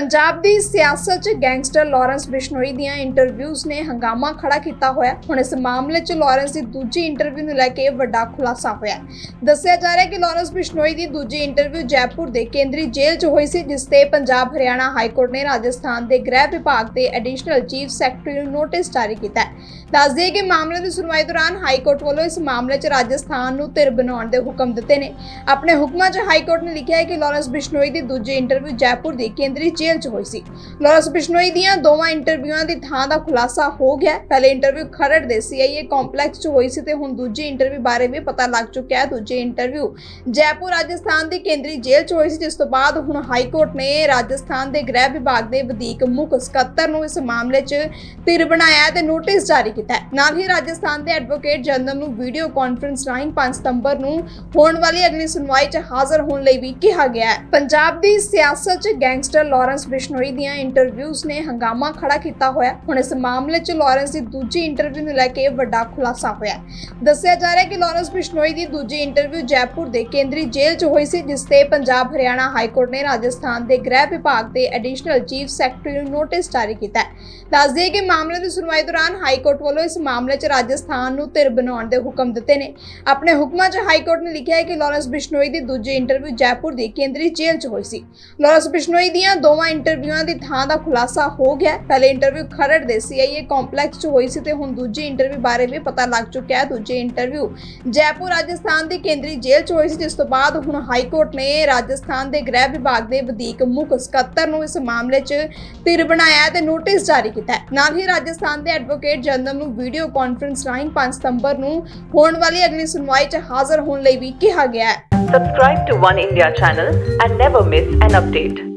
ਪੰਜਾਬ ਦੀ ਸਿਆਸਤ 'ਚ gangster Lawrence Bishnoi ਦੀਆਂ ਇੰਟਰਵਿਊਜ਼ ਨੇ ਹੰਗਾਮਾ ਖੜਾ ਕੀਤਾ ਹੋਇਆ। ਹੁਣ ਇਸ ਮਾਮਲੇ 'ਚ ਲਾਰੈਂਸ ਦੀ ਦੂਜੀ ਇੰਟਰਵਿਊ ਨੂੰ ਲੈ ਕੇ ਵੱਡਾ ਖੁਲਾਸਾ ਹੋਇਆ। ਦੱਸਿਆ ਜਾ ਰਿਹਾ ਹੈ ਕਿ ਲਾਰੈਂਸ ਬਿਸ਼ਨੋਈ ਦੀ ਦੂਜੀ ਇੰਟਰਵਿਊ ਜੈਪੁਰ ਦੇ ਕੇਂਦਰੀ ਜੇਲ੍ਹ 'ਚ ਹੋਈ ਸੀ, ਜਿਸ ਤੇ ਪੰਜਾਬ ਹਰਿਆਣਾ ਹਾਈ ਕੋਰਟ ਨੇ ਰਾਜਸਥਾਨ ਦੇ ਗ੍ਰਹਿ ਵਿਭਾਗ ਦੇ ਐਡੀਸ਼ਨਲ ਚੀਫ ਸੈਕਟਰੀ ਨੂੰ ਨੋਟਿਸ ਜਾਰੀ ਕੀਤਾ ਹੈ। ਦੱਸ ਦਈਏ ਕਿ ਮਾਮਲੇ ਦੀ ਸੁਣਵਾਈ ਦੌਰਾਨ ਹਾਈ ਕੋਰਟ ਵੱਲੋਂ ਇਸ ਮਾਮਲੇ 'ਚ ਰਾਜਸਥਾਨ ਨੂੰ ਧਿਰ ਬਣਾਉਣ ਦੇ ਹੁਕਮ ਦਿੱਤੇ ਨੇ। ਆਪਣੇ ਹੁਕਮਾਂ 'ਚ ਹਾਈ ਕੋਰਟ ਨੇ ਲਿਖਿਆ ਹੈ ਕਿ ਲਾਰੈਂਸ ਬਿਸ਼ਨੋਈ ਦੀ ਦੂਜੀ ਇੰਟਰਵਿਊ ਜੈਪੁਰ ਦੀ ਕੇਂਦਰੀ ਜੇਲ੍ਹ 'ਚ ਹੋਈ ਸੀ। ਲਾਰੈਂਸ ਬਿਸ਼ਨੋਈ ਦੀਆਂ ਦੋਵਾਂ ਇੰਟਰਵਿਊਆਂ ਦੀ ਥਾਂ ਦਾ ਖੁਲਾਸਾ ਹੋ ਗਿਆ। ਪਹਿਲੇ ਇੰਟਰਵਿਊ ਖਰੜ ਦੇ ਸੀਆਈਏ ਕੰਪਲੈਕਸ 'ਚ ਹੋਈ ਸੀ ਤੇ ਹੁਣ ਦੂਜੀ ਇੰਟਰਵਿਊ ਬਾਰੇ ਵੀ ਪਤਾ ਲੱਗ ਚੁੱਕਿਆ ਹੈ। ਦੂਜੀ ਇੰਟਰਵਿਊ ਜੈਪੁਰ, ਰਾਜਸਥਾਨ ਦੀ ਕੇਂਦਰੀ ਜੇਲ੍ਹ 'ਚ ਹੋਈ ਸੀ, ਜਿਸ ਤੋਂ ਬਾਅਦ ਹੁਣ ਹਾਈ ਕੋਰਟ ਨੇ ਰਾਜਸਥਾਨ ਦੇ ਗ੍ਰਹਿ ਵਿਭਾਗ ਦੇ ਵਧੀਕ ਮੁੱਖ ਸਕੱਤਰ ਨੂੰ ਇਸ ਮਾਮਲੇ 'ਚ ਧਿਰ ਬਣਾਇਆ ਤੇ ਨੋਟਿਸ ਜਾਰੀ ਕੀਤਾ ਹੈ। ਨਾਲ ਹੀ ਰਾਜਸਥਾਨ ਦੇ ਐਡਵੋਕੇਟ ਜਨਰਲ ਨੂੰ ਵੀਡੀਓ ਕਾਨਫਰੰਸ ਰਾਹੀਂ 5 ਸਤੰਬਰ ਨੂੰ ਹੋਣ ਵਾਲੀ ਅਗਲੀ ਸੁਣਵਾਈ 'ਚ ਹਾਜ਼ਰ ਹੋਣ ਲਈ ਵੀ ਕਿਹਾ ਗਿਆ ਹੈ। ਪੰਜਾਬ ਦੀ ਸਿਆਸਤ 'ਚ ਗੈਂਗਸਟਰ ਲਾਰੈਂਸ ਬਿਸ਼ਨੋਈ ਦੀਆਂ ਇੰਟਰਵਿਊਜ਼ ਨੇ ਹੰਗਾਮਾ ਖੜਾ ਕੀਤਾ ਹੋਇਆ। ਹੁਣ ਇਸ ਮਾਮਲੇ 'ਚ ਲਾਰੈਂਸ ਦੀ ਦੂਜੀ ਇੰਟਰਵਿਊ ਨੂੰ ਲੈ ਕੇ ਵੱਡਾ ਖੁਲਾਸਾ ਹੋਇਆ ਦੱਸਿਆ ਜਾ ਰਿਹਾ ਹੈ ਕਿ ਲਾਰੈਂਸ ਬਿਸ਼ਨੋਈ ਦੀ ਦੂਜੀ ਇੰਟਰਵਿਊ ਜੈਪੁਰ ਦੇ ਕੇਂਦਰੀ ਜੇਲ੍ਹ 'ਚ ਹੋਈ ਸੀ, ਜਿਸ ਤੇ ਪੰਜਾਬ, ਹਰਿਆਣਾ ਹਾਈ ਕੋਰਟ ਨੇ ਰਾਜਸਥਾਨ ਦੇ ਗ੍ਰਹਿ ਵਿਭਾਗ ਦੇ ਐਡੀਸ਼ਨਲ ਚੀਫ ਸੈਕਟਰੀ ਨੂੰ ਨੋਟਿਸ ਜਾਰੀ ਕੀਤਾ ਹੈ। ਦੱਸ ਦਈਏ ਕਿ ਮਾਮਲੇ ਦੀ ਸੁਣਵਾਈ ਦੌਰਾਨ ਹਾਈ ਕੋਰਟ ਵੱਲੋਂ ਇਸ ਮਾਮਲੇ 'ਚ ਰਾਜਸਥਾਨ ਨੂੰ ਧਿਰ ਬਣਾਉਣ ਦੇ ਹੁਕਮ ਦਿੱਤੇ ਨੇ। ਆਪਣੇ ਹੁਕਮਾਂ 'ਚ ਹਾਈ ਕੋਰਟ ਨੇ ਲਿਖਿਆ ਹੈ ਕਿ ਲਾਰੈਂਸ ਬਿਸ਼ਨੋਈ ਦੀ ਦੂਜੀ ਇੰਟਰਵਿਊ ਜੈਪੁਰ ਦੀ ਕੇਂਦਰੀ ਜੇਲ੍ਹ 'ਚ ਹੋਈ ਸੀ। ਲਾਰੈਂਸ ਬਿਸ਼ਨੋਈ ਦੀਆਂ ਦੋਵਾਂ ਇੰਟਰਵਿਊਆਂ ਦੀ ਥਾਂ ਦਾ ਖੁਲਾਸਾ ਹੋ ਗਿਆ। ਪਹਿਲੇ ਇੰਟਰਵਿਊ ਖਰੜ ਦੇ ਸੀਆਈਏ ਕੰਪਲੈਕਸ 'ਚ ਹੋਈ ਸੀ ਤੇ ਹੁਣ ਦੂਜੀ ਇੰਟਰਵਿਊ ਬਾਰੇ ਵੀ ਪਤਾ ਲੱਗ ਚੁੱਕਿਆ ਹੈ। ਦੂਜੀ ਇੰਟਰਵਿਊ ਜੈਪੁਰ, ਰਾਜਸਥਾਨ ਦੀ ਕੇਂਦਰੀ ਜੇਲ੍ਹ 'ਚ ਹੋਈ ਸੀ, ਜਿਸ ਤੋਂ ਬਾਅਦ ਹੁਣ ਹਾਈ ਕੋਰਟ ਨੇ ਰਾਜਸਥਾਨ ਦੇ ਗ੍ਰਹਿ ਵਿਭਾਗ ਦੇ ਵਧੀਕ ਮੁੱਖ ਸਕੱਤਰ ਨੂੰ ਇਸ ਮਾਮਲੇ 'ਚ ਧਿਰ ਬਣਾਇਆ ਤੇ ਨੋਟਿਸ ਜਾਰੀ ਕੀਤਾ ਹੈ। ਨਾਲ ਹੀ ਰਾਜਸਥਾਨ ਦੇ ਐਡਵੋਕੇਟ ਜਨਰਲ ਨੂੰ ਵੀਡੀਓ ਕਾਨਫਰੰਸ ਰਾਹੀਂ 5 ਸਤੰਬਰ ਨੂੰ ਹੋਣ ਵਾਲੀ ਅਗਲੀ ਸੁਣਵਾਈ 'ਚ ਹਾਜ਼ਰ ਹੋਣ ਲਈ ਵੀ ਕਿਹਾ ਗਿਆ ਹੈ। Subscribe to One India channel and never miss an update.